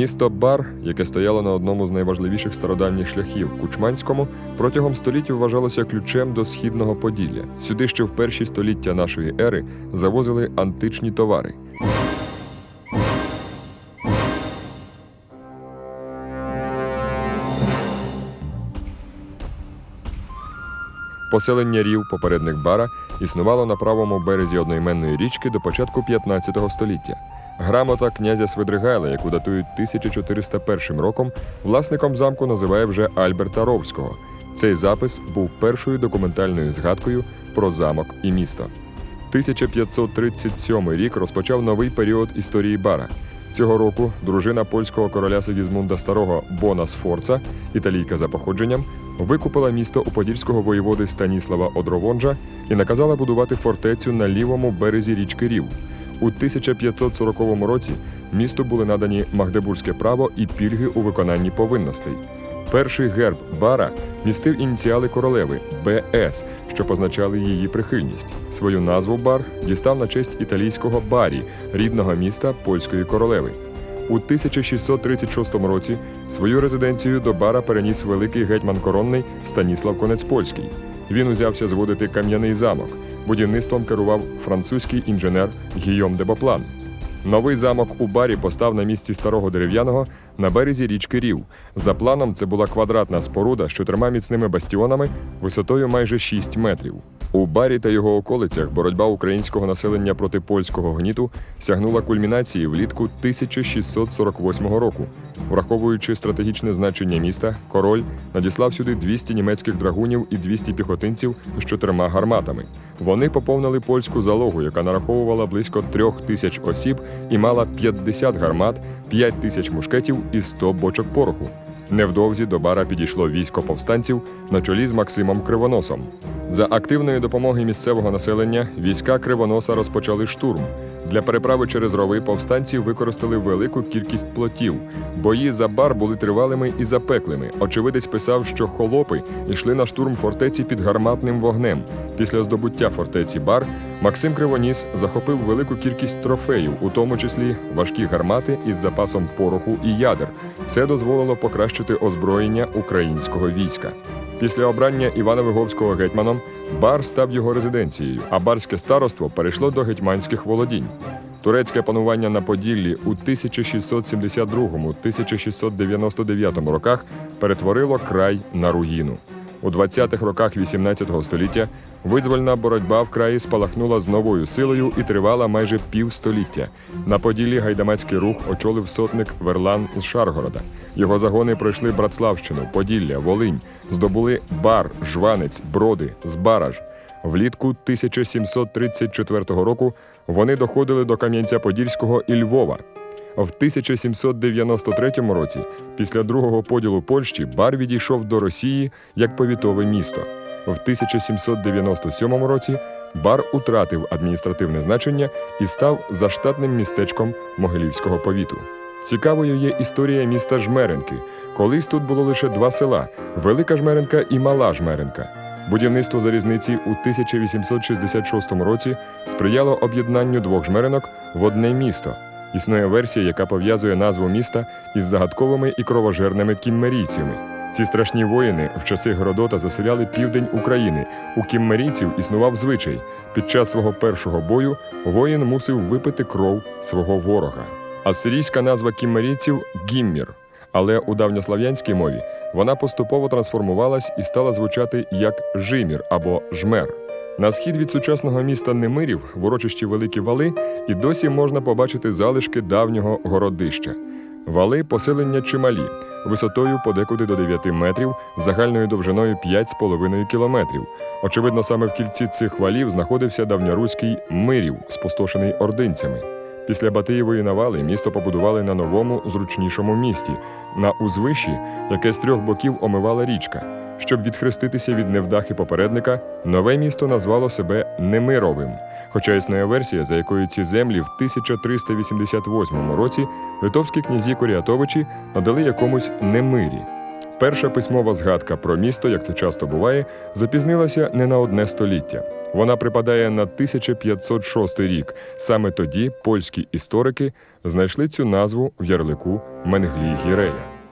Місто Бар, яке стояло на одному з найважливіших стародавніх шляхів Кучманському, протягом століть вважалося ключем до східного Поділля. Сюди ще в перші століття нашої ери завозили античні товари. Поселення рів, попередник бара, існувало на правому березі одноіменної річки до початку 15 століття. Грамота князя Свидригайла, яку датують 1401 роком, власником замку називає вже Альберта Ровського. Цей запис був першою документальною згадкою про замок і місто. 1537 рік розпочав новий період історії бара. Цього року дружина польського короля Сигізмунда Старого Бона Сфорца, італійка за походженням, викупила місто у подільського воєводи Станіслава Одровонжа і наказала будувати фортецю на лівому березі річки Рів. У 1540 році місту були надані Магдебурзьке право і пільги у виконанні повинностей. Перший герб бара містив ініціали королеви БС, що позначали її прихильність. Свою назву бар дістав на честь італійського барі, рідного міста польської королеви. У 1636 році свою резиденцію до бара переніс великий гетьман коронний Станіслав Конецпольський. Він узявся зводити кам'яний замок. Будівництвом керував французький інженер Гійом де Боплан. Новий замок у барі постав на місці старого дерев'яного на березі річки Рів. За планом, це була квадратна споруда з чотирма міцними бастіонами висотою майже 6 метрів. У барі та його околицях боротьба українського населення проти польського гніту сягнула кульмінації влітку 1648 року. Враховуючи стратегічне значення міста, король надіслав сюди 200 німецьких драгунів і 200 піхотинців з чотирма гарматами. Вони поповнили польську залогу, яка нараховувала близько трьох тисяч осіб і мала 50 гармат, 5 тисяч мушкетів і 100 бочок пороху. Невдовзі до бара підійшло військо повстанців на чолі з Максимом Кривоносом. За активної допомоги місцевого населення війська Кривоноса розпочали штурм. Для переправи через рови повстанці використали велику кількість плотів. Бої за бар були тривалими і запеклими. Очевидець писав, що холопи йшли на штурм фортеці під гарматним вогнем. Після здобуття фортеці бар Максим Кривоніс захопив велику кількість трофеїв, у тому числі важкі гармати із запасом пороху і ядер. Це дозволило покращити озброєння українського війська. Після обрання Івана Виговського гетьманом бар став його резиденцією, а барське староство перейшло до гетьманських володінь. Турецьке панування на Поділлі у 1672-1699 роках перетворило край на руїну. У 20-х роках 18-го століття визвольна боротьба в краї спалахнула з новою силою і тривала майже півстоліття. На Поділлі гайдамацький рух очолив сотник Верлан з Шаргорода. Його загони пройшли Братславщину, Поділля, Волинь, здобули Бар, Жванець, Броди, Збараж. Влітку 1734 року вони доходили до Кам'янця-Подільського і Львова. В 1793 році, після другого поділу Польщі, бар відійшов до Росії як повітове місто. В 1797 році бар утратив адміністративне значення і став заштатним містечком Могилівського повіту. Цікавою є історія міста Жмеренки. Колись тут було лише два села Велика Жмеренка і Мала Жмеренка. Будівництво залізниці у 1866 році сприяло об'єднанню двох жмеренок в одне місто. Існує версія, яка пов'язує назву міста із загадковими і кровожерними кіммерійцями. Ці страшні воїни в часи Геродота заселяли південь України. У кіммерійців існував звичай. Під час свого першого бою воїн мусив випити кров свого ворога. Асирійська назва кіммерійців гіммір, але у давньослав'янській мові вона поступово трансформувалась і стала звучати як жимір або жмер. На схід від сучасного міста Немирів, в урочищі Великі Вали, і досі можна побачити залишки давнього городища. Вали поселення чималі, висотою подекуди до 9 метрів, загальною довжиною 5,5 кілометрів. Очевидно, саме в кільці цих валів знаходився давньоруський Мирів, спустошений ординцями. Після Батиєвої навали місто побудували на новому, зручнішому місті, на узвищі, яке з трьох боків омивала річка. Щоб відхреститися від невдахи попередника, нове місто назвало себе Немировим. Хоча існує версія, за якою ці землі в 1388 році литовські князі Коріатовичі надали якомусь Немирі. Перша письмова згадка про місто, як це часто буває, запізнилася не на одне століття. Вона припадає на 1506 рік. Саме тоді польські історики знайшли цю назву в ярлику Менглі Гірея.